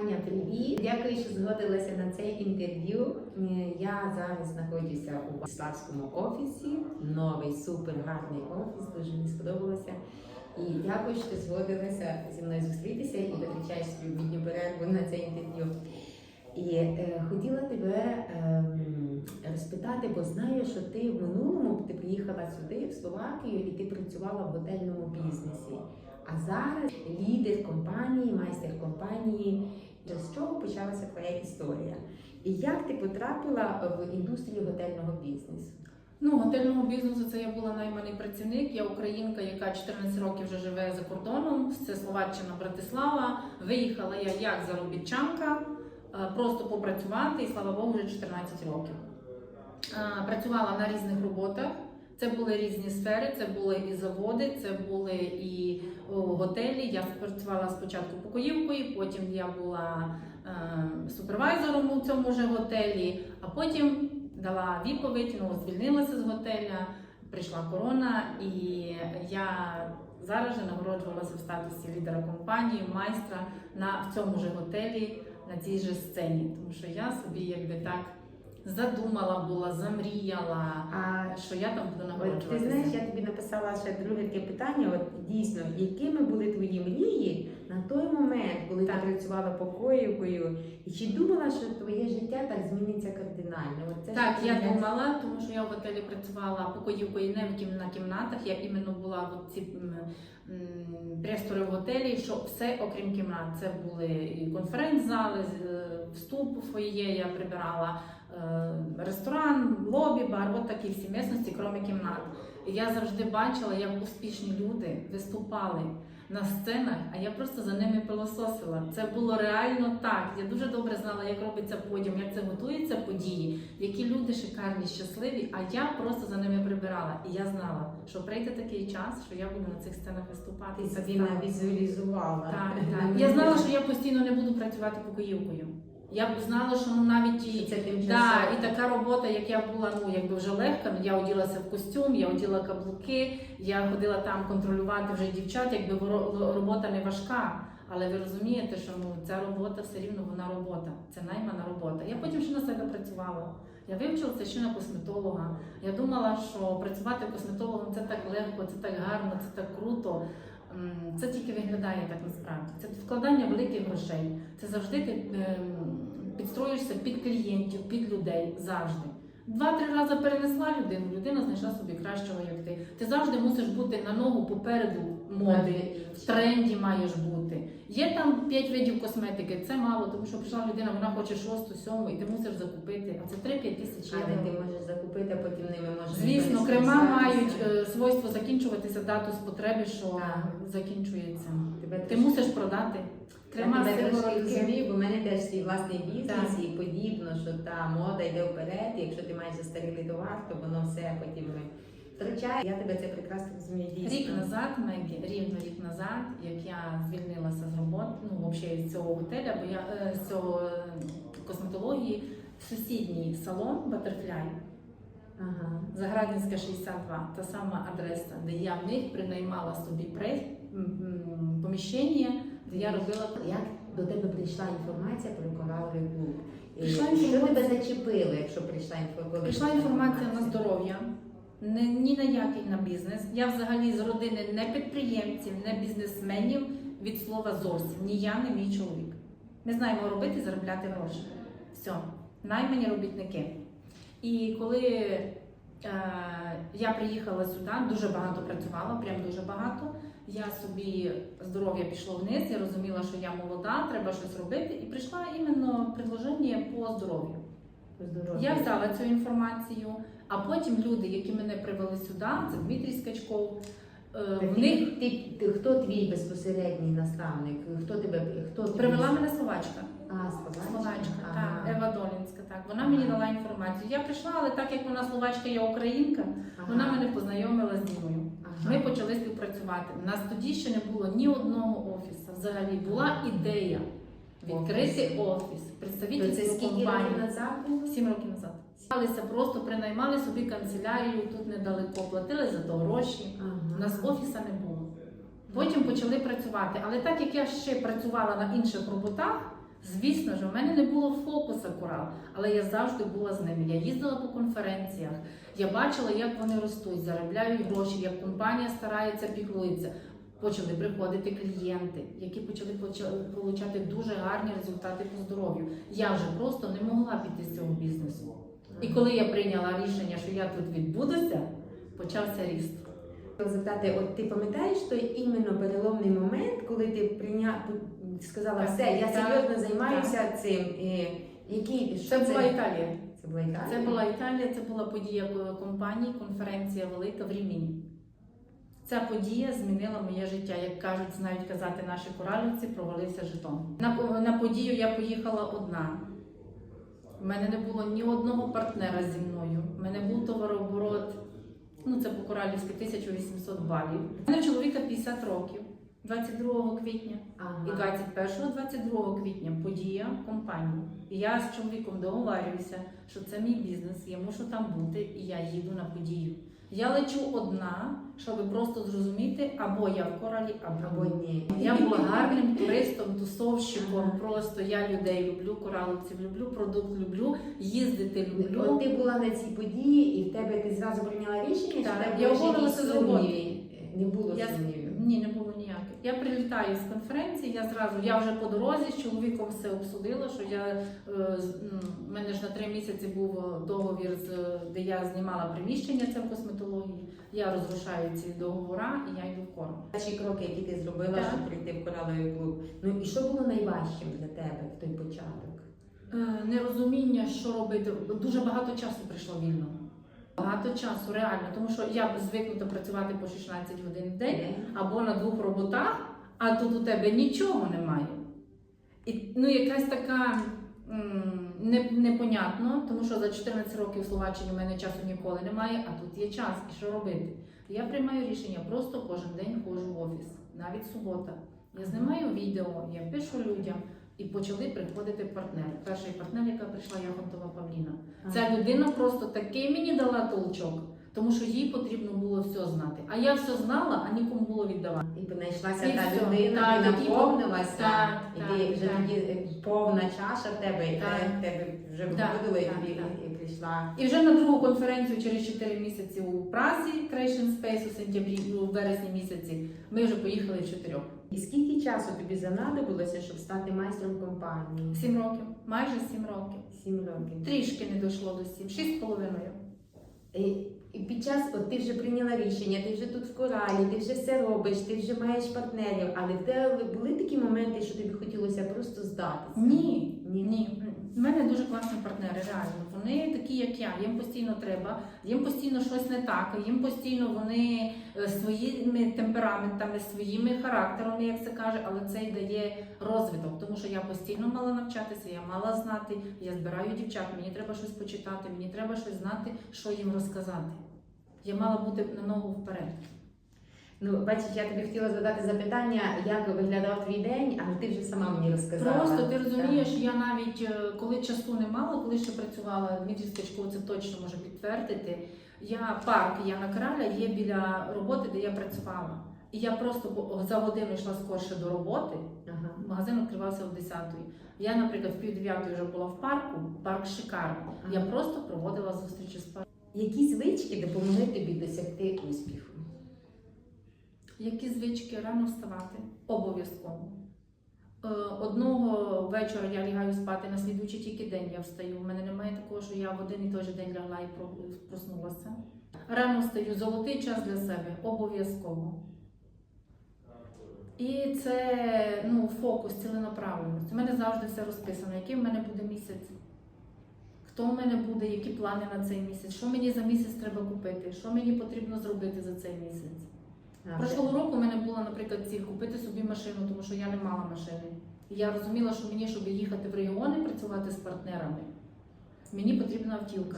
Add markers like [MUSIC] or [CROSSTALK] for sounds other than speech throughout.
Аня, привіт! Дякую, що згодилася на це інтерв'ю. Е, Я зараз знаходжуся у Славському офісі. Новий супер гарний офіс. Дуже мені сподобалося. І дякую, що ти згодилася зі мною зустрітися і витрачаєш свою бідню перерву на це інтерв'ю. І е, хотіла тебе ем, розпитати, бо знаю, що ти в минулому ти приїхала сюди, в Словакію, і ти працювала в готельному бізнесі. А зараз лідер компанії, майстер компанії. З чого почалася твоя історія? І як ти потрапила в індустрію готельного бізнесу? Ну, готельного бізнесу це я була найманий працівник. Я українка, яка 14 років вже живе за кордоном. Це Словаччина, Братислава. Виїхала я як заробітчанка, е, просто попрацювати, і слава Богу, вже 14 років. Е, Працювала на різних роботах. Це були різні сфери, це були і заводи, це були і готелі. Я працювала спочатку покоївкою, потім я була е, супервайзером у цьому ж готелі, а потім дала відповідь, ну, звільнилася з готеля, прийшла корона, і я зараз же нагороджувалася в статусі лідера компанії, майстра на в цьому ж готелі, на цій же сцені. Тому що я собі якби так задумала була, замріяла, А що я там буду нагороджуватися. ти знаєш, я тобі написала ще друге таке питання. От дійсно, якими були твої мрії на той момент, коли Так. ти працювала покоївкою, і чи думала, що твоє життя так зміниться кардинально? От це Так, я ти думала, тому що я в готелі працювала покоївкою не на кімнатах. Я іменно була в ці м, в готелі, що все окрім кімнат. Це були і конференц-зали, е, вступ у фоє я прибирала, ресторан, лобі, бар, от такі всі місності, крім кімнат. І я завжди бачила, як успішні люди виступали на сценах, а я просто за ними пилососила. Це було реально так. Я дуже добре знала, як робиться подіум, як це готується події, які люди шикарні, щасливі. А я просто за ними прибирала. І я знала, що прийде такий час, що я буду на цих сценах виступати. Ти І собі стало. візуалізувала. Так, так. Я знала, що я постійно не буду працювати покоївкою. Я б знала, що ну навіть і це Да, і така робота, як я була, ну якби вже легка. Я оділася в костюм, я оділа каблуки, я ходила там контролювати вже дівчат, якби робота не важка. Але ви розумієте, що ну ця робота все рівно вона робота, це наймана робота. Я потім ще на себе працювала. Я вивчилася ще на косметолога. Я думала, що працювати косметологом це так легко, це так гарно, це так круто. Це тільки виглядає так насправді. Це вкладання великих грошей. Це завжди ти підстроюєшся підстроїшся під клієнтів, під людей завжди. Два-три рази перенесла людину, людина знайшла собі кращого, як ти. Ти завжди мусиш бути на ногу попереду моди, в тренді маєш бути. Є там п'ять видів косметики, це мало, тому що прийшла людина, вона хоче шосту, сьому, і ти мусиш закупити. А це 3-5 тисяч Але євро. ти можеш закупити, а потім ними можеш Звісно, крема мають е, свойство закінчуватися дату з потреби, що Так. закінчується. Тебе Ти трошки- мусиш продати. Крема тебе трошки розумію, бо в мене теж свій власний бізнес і подібно, що та мода йде вперед. І якщо ти маєш застарілий товар, то воно все потім втрачає. Я тебе це прекрасно розумію. Дійсно. Рік назад, Мегі, рівно рік назад, як я звільнилася з роботи, ну взагалі з цього готеля, бо я е, з цього е, косметології, сусідній салон Butterfly, Ага. Заградницька 62, та сама адреса, де я в них принаймала собі прес, поміщення, де я робила Як до тебе прийшла інформація про кораловий клуб? Прийшла Що інформація- тебе зачепило, якщо прийшла інформація? Прийшла інформація на здоров'я, не, ні на який на бізнес. Я взагалі з родини не підприємців, не бізнесменів від слова зовсім. Ні я, ні мій чоловік. Ми знаємо робити, заробляти гроші. Все, наймані робітники. І коли е, я приїхала сюди, дуже багато працювала, прям дуже багато. Я собі здоров'я пішло вниз, я розуміла, що я молода, треба щось робити. І прийшла іменно предложення по здоров'ю. Здоров'я. Я взяла цю інформацію, а потім люди, які мене привели сюди, це Дмитрій Скачков. е, В ти- них ти, ти, хто твій безпосередній наставник? Хто тебе хто привела мене словачка. А, Словачка? Словачка, Ага. так, Ева Долінська. Так, вона мені дала інформацію. Я прийшла, але так як вона словачка, я українка, Ага. вона мене познайомила з Дімою. Ага. Ми почали співпрацювати. У нас тоді ще не було ні одного офісу. Взагалі була ідея відкрити офіс, компанії. назад? Сім років назад. Сталися просто принаймали собі канцелярію тут недалеко, платили за то гроші. У нас офіса не було. Потім почали працювати. Але так як я ще працювала на інших роботах, Звісно ж, у мене не було фокуса корал, але я завжди була з ними. Я їздила по конференціях, я бачила, як вони ростуть, заробляють гроші, як компанія старається піклується. Почали приходити клієнти, які почали поча- получати дуже гарні результати по здоров'ю. Я вже просто не могла піти з цього бізнесу. І коли я прийняла рішення, що я тут відбудуся, почався ріст. Запитати, от ти пам'ятаєш той іменно переломний момент, коли ти прийня... сказала, Так, все, я так, серйозно займаюся цим. І... Який, що Це була Італія. Це була Італія? Це була Італія, це була подія компанії, конференція велика в Ріміні. Ця подія змінила моє життя. Як кажуть, знають казати наші коралівці, провалився жетон. На, на подію я поїхала одна. У мене не було ні одного партнера зі мною. У мене був товарооборот, ну це по коралівськи 1800 балів. У мене чоловіка 50 років, 22 квітня. Ага. І 21-22 квітня подія компанії. І я з чоловіком договарююся, що це мій бізнес, я мушу там бути, і я їду на подію. Я лечу одна, щоб просто зрозуміти, або я в коралі, або, Або ні. Я була гарним туристом, тусовщиком. Просто я людей люблю, кораловців люблю, продукт люблю, їздити люблю. От ти була на цій події, і в тебе ти зразу прийняла рішення, Так, що я якісь з роботи. Не було сумнівів. Ні, не було. Я прилітаю з конференції, я зразу, я вже по дорозі з чоловіком все обсудила, що я е, в мене ж на три місяці був е, договір, де я знімала приміщення, це в косметології. Я розрушаю ці договори і я йду в корм. Перші кроки, які ти зробила, Так. щоб прийти в кораловий клуб. Ну і що було найважчим для тебе в той початок? Е, Нерозуміння, що робити. Дуже багато часу прийшло вільного. Багато часу, реально, тому що я звикнута працювати по 16 годин в день. або на двох роботах, а тут у тебе нічого немає. І ну, якась така не, непонятно, тому що за 14 років в Словаччині в мене часу ніколи немає, а тут є час. І що робити? Я приймаю рішення, просто кожен день ходжу в офіс, навіть субота. Я знімаю відео, я пишу людям. І почали приходити партнери. Перший партнер, яка прийшла, Яхонтова Павліна. Ця людина просто такий мені дала толчок, тому що їй потрібно було все знати. А я все знала, а нікому було віддавати. І знайшлася І та все. людина, ти і- наповнилася, так, і вже тоді е, повна чаша в тебе, і Так. тебе вже Так, виходило, і так. і прийшла. І вже на другу конференцію через 4 місяці у Празі Creation Space у сентябрі, у вересні місяці, ми вже поїхали в чотирьох. І скільки часу тобі занадобилося, щоб стати майстром компанії? Сім років, майже сім років. Сім років. Трішки не дійшло до сім, шість з половиною. І, і під час, от ти вже прийняла рішення, ти вже тут в коралі, ти вже все робиш, ти вже маєш партнерів, але в тебе були такі моменти, що тобі хотілося просто здатися? Ні, Ні. ні. У мене дуже класні партнери, реально. Вони такі, як я. Їм постійно треба, їм постійно щось не так, їм постійно вони е, своїми темпераментами, своїми характерами, як це каже, але це й дає розвиток, тому що я постійно мала навчатися, я мала знати, я збираю дівчат, мені треба щось почитати, мені треба щось знати, що їм розказати. Я мала бути на ногу вперед. Ну, бачиш, я тобі хотіла задати запитання, як виглядав твій день, але ти вже сама мені розказала. Просто ти розумієш, я навіть е, коли часу не мала, коли ще працювала Дмитрій Стечко, це точно може підтвердити. Я парк Яна Краля є біля роботи, де я працювала. І я просто за годину йшла скорше до роботи. Ага. Магазин відкривався о 10-ї. Я, наприклад, в пів дев'ятої вже була в парку. Парк шикарний. Я просто проводила зустрічі з парком. Які звички допомогли тобі досягти успіху? Які звички рано вставати? Обов'язково. Е, Одного вечора я лягаю спати, на слідуючий тільки день я встаю. У мене немає такого, що я в один і той же день лягла і проснулася. Рано встаю, золотий час для себе, обов'язково. І це ну, фокус, ціленаправленість. У мене завжди все розписано, який в мене буде місяць, хто в мене буде, які плани на цей місяць, що мені за місяць треба купити, що мені потрібно зробити за цей місяць. Прошлого року в мене була, наприклад, ціль купити собі машину, тому що я не мала машини. І я розуміла, що мені, щоб їхати в регіони працювати з партнерами, мені потрібна автівка.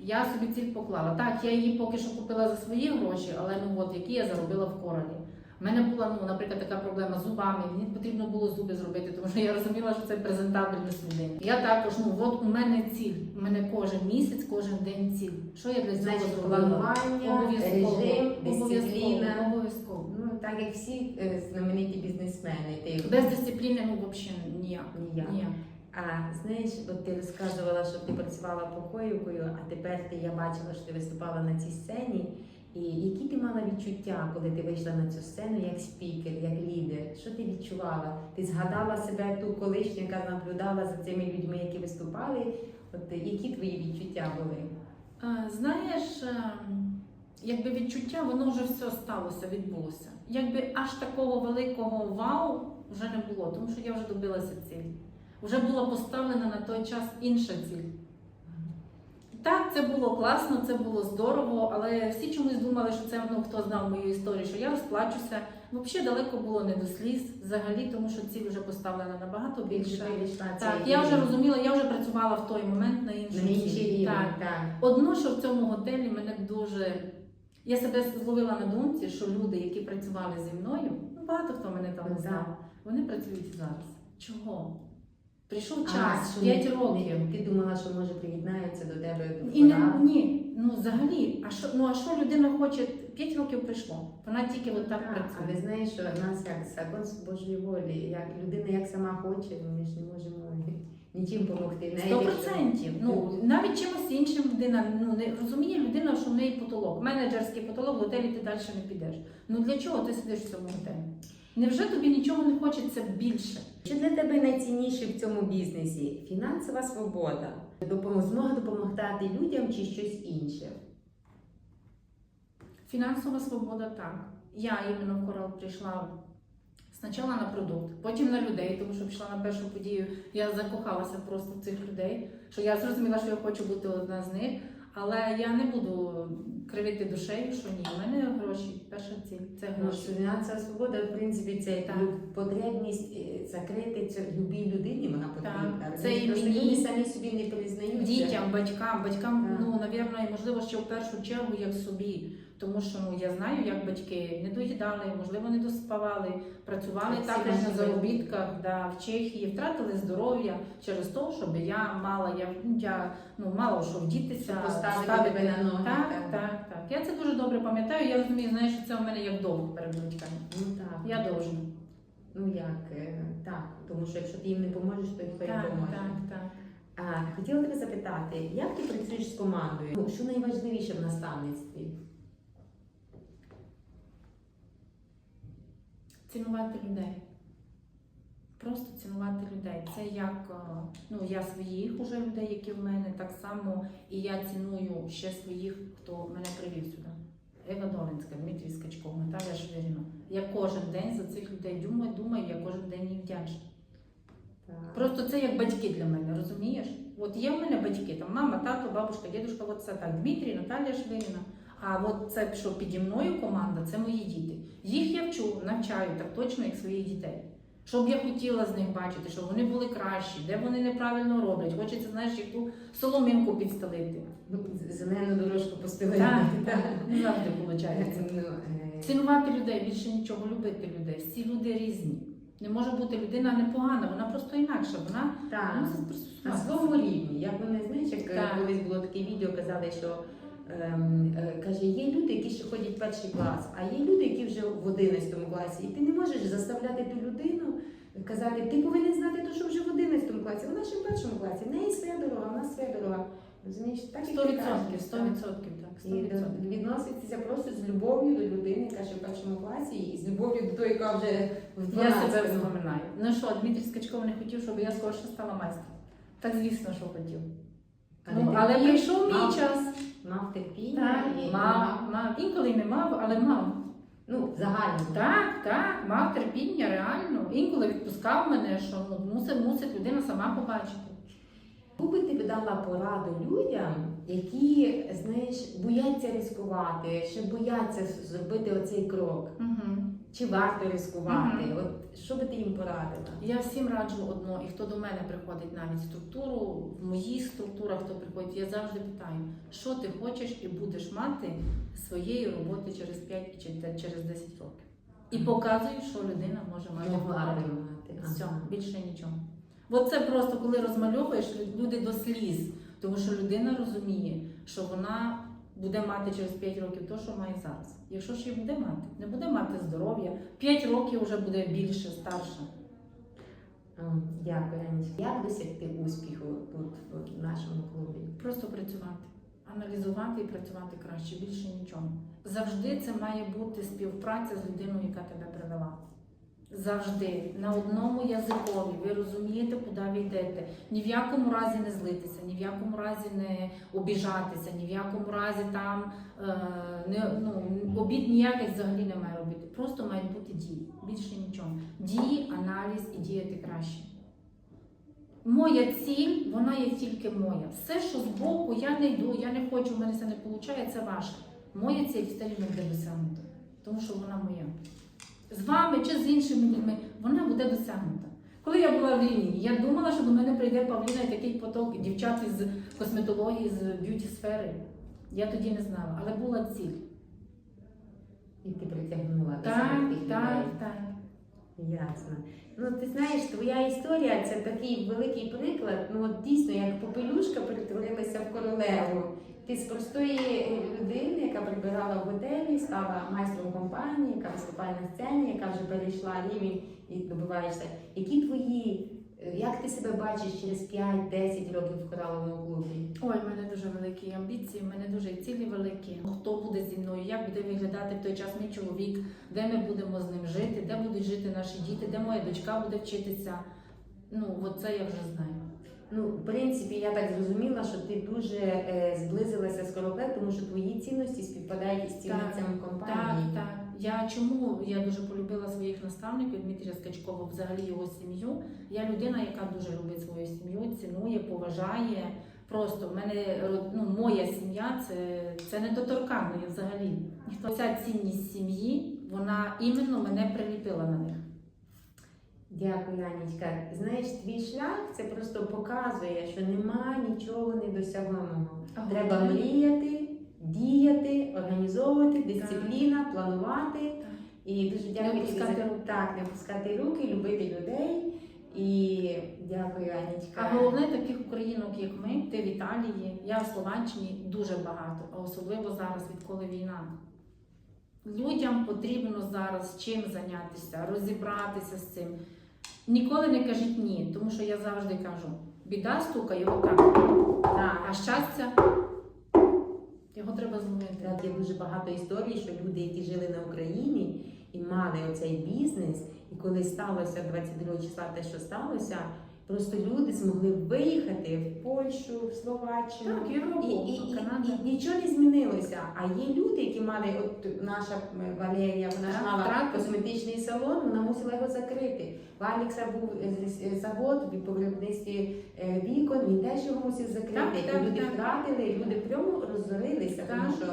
Я собі ціль поклала. Так, я її поки що купила за свої гроші, але ну от які я заробила в коралі. У мене була, ну, наприклад, така проблема з зубами. Мені потрібно було зуби зробити, тому що я розуміла, що це презентабельність людини. Я також, ну от у мене ціль. У мене кожен місяць, кожен день ціль. Що я для цього Значить, зробила? планування, Обов'язково. режим, Обов'язково. дисципліна. Обов'язково. Ну, так як всі е, знамениті бізнесмени. Ти Без дисципліни, ну взагалі ніяк. Ніяк. Ніяк. А знаєш, от ти розказувала, що ти працювала покоївкою, а тепер ти я бачила, що ти виступала на цій сцені. І які ти мала відчуття, коли ти вийшла на цю сцену як спікер, як лідер? Що ти відчувала? Ти згадала себе ту колишню, яка наблюдала за цими людьми, які виступали? От е, які твої відчуття були? Е, Знаєш, е, якби відчуття, воно вже все сталося, відбулося. Якби аж такого великого вау вже не було, тому що я вже добилася цілі. Вже була поставлена на той час інша ціль. Так, це було класно, це було здорово, але всі чомусь думали, що це ну, хто знав мою історію, що я розплачуся. Взагалі далеко було не до сліз, взагалі, тому що ціль вже поставлена набагато більше. Так, я вже розуміла, я вже працювала в той момент на цілі. Так. Так. Одно, що в цьому готелі мене дуже. Я себе зловила на думці, що люди, які працювали зі мною, ну багато хто мене там Ну, не знав, вони працюють зараз. Чого? Прийшов час, що 5 років. Ти думала, що може приєднаються до тебе? І не ні, ну взагалі, а що ну а що людина хоче? 5 років прийшло. Вона тільки от так працює. але знаєш, що в нас як закон з Божої волі, як людина як сама хоче, ми ж не можемо нічим допомогти. Сто процентів. Ну навіть чимось іншим людина ну не розуміє людина, що в неї потолок. Менеджерський потолок в готелі ти далі не підеш. Ну для чого ти сидиш в цьому готелі? Невже тобі нічого не хочеться більше? Що для тебе найцінніше в цьому бізнесі? Фінансова свобода, змога допомагати людям чи щось інше? Фінансова свобода так. Я іменно в Корал прийшла спочатку на продукт, потім на людей, тому що пішла на першу подію. Я закохалася просто в цих людей, що я зрозуміла, що я хочу бути одна з них. Але я не буду кривити душею, що ні, у мене гроші. Перша ціль це Ну, гроші. що фінансова свобода, в принципі, це Так. потребність е, закрити це любій людині, вона потрібна. це і Просто мені, люди самі собі не признаються. Дітям, батькам, батькам, Так. ну навірно, і можливо, ще в першу чергу як собі. Тому що ну я знаю, як батьки не доїдали, можливо, не доспавали, працювали Всі також на наші заробітках, да, в Чехії, втратили здоров'я через те, щоб я мала, я, я ну мала що вдітися, Щоб поставити тебе на ноги, Так, так. так, так. Я це дуже добре пам'ятаю. Я розумію, знаєш, що це у мене як довг перед батьками. Ну так. Я должна. Ну як, е, так. Тому що якщо ти їм не поможеш, то ніхто їм Так, так, так. А, хотіла тебе запитати, як ти працюєш з командою? Ну, що найважливіше в наставництві? Цінувати людей. Просто цінувати людей. Це як е, ну, я своїх уже людей, які в мене, так само і я ціную ще своїх, хто мене привів сюди. Ева Долинська, Дмитрій Скачков, Наталя Швиріна. Я кожен день за цих людей думаю, думаю, я кожен день їм вдячна. Просто це як батьки для мене, розумієш? От є в мене батьки, там мама, тато, бабушка, дідушка, от це так. Дмитрій, Наталія Швиріна. А от це, що піді мною команда, це мої діти. Їх я вчу, навчаю так точно, як своїх дітей. Що б я хотіла з них бачити, щоб вони були кращі, де вони неправильно роблять. Хочеться, знаєш, як ту соломінку підстелити. Ну, Зелену дорожку постелити. Так, Так. не завжди виходить. Ну, е, Цінувати людей, більше нічого, любити людей. Всі люди різні. Не може бути людина непогана, вона просто інакша. Вона так. мусить На своєму рівні. Як вони знаєш, як колись було таке відео, казали, що каже, є люди, які ще ходять в перший клас, а є люди, які вже в 11 класі. І ти не можеш заставляти ту людину казати, ти повинен знати те, що вже в 11 класі. Вона ще в першому класі. В неї своя дорога, в нас своя дорога. Розумієш, так як Сто ти відсотків, кажеш, сто так. відсотків, так, сто І відноситься просто з любов'ю до людини, яка ще в першому класі, і з любов'ю до тої, яка вже в 12 Я себе вспоминаю. Ну що, Дмитрій Скачков не хотів, щоб я скорше стала майстром. Так звісно, що хотів. Ну, але ти прийшов мій мав- час. Мав терпіння і мав, мав. Інколи не мав, але мав. Ну, загально. Так, так, мав терпіння, реально. Інколи відпускав мене, що ну, мусить, мусить людина сама побачити. Яку би ти б дала пораду людям, які, знаєш, бояться ризикувати, ще бояться зробити оцей крок? Угу. Чи варто ризикувати? Мгм. От що би ти їм порадила? Я всім раджу одно, і хто до мене приходить навіть структуру, в моїх структурах, хто приходить, я завжди питаю, що ти хочеш і будеш мати своєї роботи через 5 чи через 10 років. І показую, що людина може мати мати. Все, більше нічого. От це просто коли розмальовуєш люди до сліз, тому що людина розуміє, що вона буде мати через 5 років те, що має зараз. Якщо ж її буде мати, не буде мати здоров'я, 5 років вже буде більше, старша. Дякую, Анічка. Як досягти успіху тут в нашому клубі? Просто працювати, аналізувати і працювати краще, більше нічого. Завжди це має бути співпраця з людиною, яка тебе привела. Завжди на одному язикові. Ви розумієте, куди ви йдете. Ні в якому разі не злитися, ні в якому разі не обіжатися, ні в якому разі там е, не ну обід ніяких взагалі не має робити. Просто мають бути дії. Більше нічого. Дії, аналіз і діяти краще. Моя ціль, вона є тільки моя. Все, що збоку, я не йду, я не хочу, в мене це не виходить, це ваше. Моя ціль все рівно буде досягнута, тому що вона моя. З вами чи з іншими людьми, вона буде досягнута. Коли я була в Рівні, я думала, що до мене прийде Павліна і такий поток дівчат із косметології, з б'юті сфери. Я тоді не знала, але була ціль. І ти притягнула до Так, так, так. Ясно. Ну ти знаєш, твоя історія це такий великий приклад. Ну от дійсно, як попелюшка перетворилася в королеву. Ти з простої людини, яка прибирала в готелі, стала майстром компанії, яка виступає на сцені, яка вже перейшла рівень і добиваєшся. Які твої, е, як ти себе бачиш через 5-10 років в кораловому клубі? Ой, в мене дуже великі амбіції, в мене дуже цілі великі. Хто буде зі мною, як буде виглядати в той час мій чоловік, де ми будемо з ним жити, де будуть жити наші діти, де моя дочка буде вчитися. Ну, от це я вже знаю. Ну, в принципі, я так зрозуміла, що ти дуже е, зблизилася з королем, тому що твої цінності співпадають із цінностями компанії. Так, так. Я чому я дуже полюбила своїх наставників Дмитрія Скачкова, взагалі його сім'ю. Я людина, яка дуже любить свою сім'ю, цінує, поважає. Просто в мене ну, моя сім'я це, це недоторканно взагалі. Ніхто ця цінність сім'ї, вона іменно мене приліпила на них. Дякую, Анічка. Знаєш, твій шлях це просто показує, що нема нічого недосяганого. Треба мріяти, діяти, організовувати, дисципліна, планувати. І дуже дякую тобі пускати за руки. так, не пускати руки, любити людей. І дякую, Анічка. А головне таких українок, як ми, ти в Італії, я в Словаччині дуже багато, а особливо зараз, відколи війна. Людям потрібно зараз чим зайнятися, розібратися з цим. Ніколи не кажіть ні, тому що я завжди кажу: біда стукає отак, Так. а щастя його треба змінити. Так, є дуже багато історій, що люди, які жили на Україні і мали оцей бізнес, і коли сталося 22 числа те, що сталося, просто люди змогли виїхати в Польщу, в Словаччину. Так, Європу, І, і, і, Канада. і нічого не змінилося. А є люди, які мали, от наша Валерія, вона ж мала так. косметичний салон, вона мусила його закрити. В Алікса був е, завод по виробництві е, вікон, він теж його мусив закрити. Так, і так, люди так. втратили, і люди прямо розорилися, тому що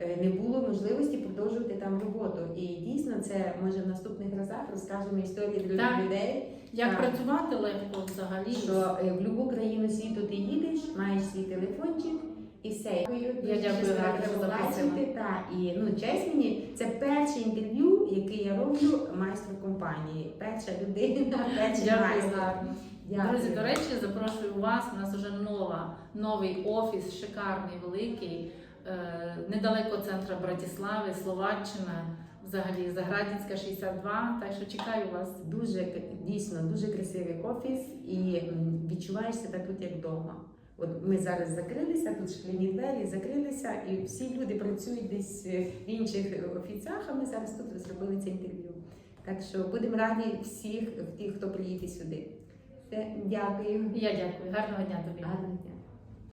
е, не було можливості продовжувати там роботу. І дійсно, це може в наступних разах розкажемо історії Так. людей. Як Так. працювати легко взагалі? Що е, в будь-яку країну світу ти їдеш, маєш свій телефончик і все. Дуже дякую, побачити. Та, і ну, честь мені, це перше інтерв'ю, яке я роблю майстру компанії. Перша людина, [LAUGHS] перший майстер. Дякую. Друзі, до речі, запрошую вас. У нас вже нова, новий офіс, шикарний, великий, е, недалеко центра Братислави, Словаччина, взагалі Заградівська 62. Так що чекаю вас. Дуже дійсно дуже красивий офіс і м, відчуваєш себе тут як вдома. От ми зараз закрилися, тут шкляні двері закрилися, і всі люди працюють десь е, в інших офісах, а ми зараз тут зробили це інтерв'ю. Так що будемо раді всіх, тих, хто приїде сюди. Все, дякую. Я дякую. Гарного дня тобі. Гарного дня.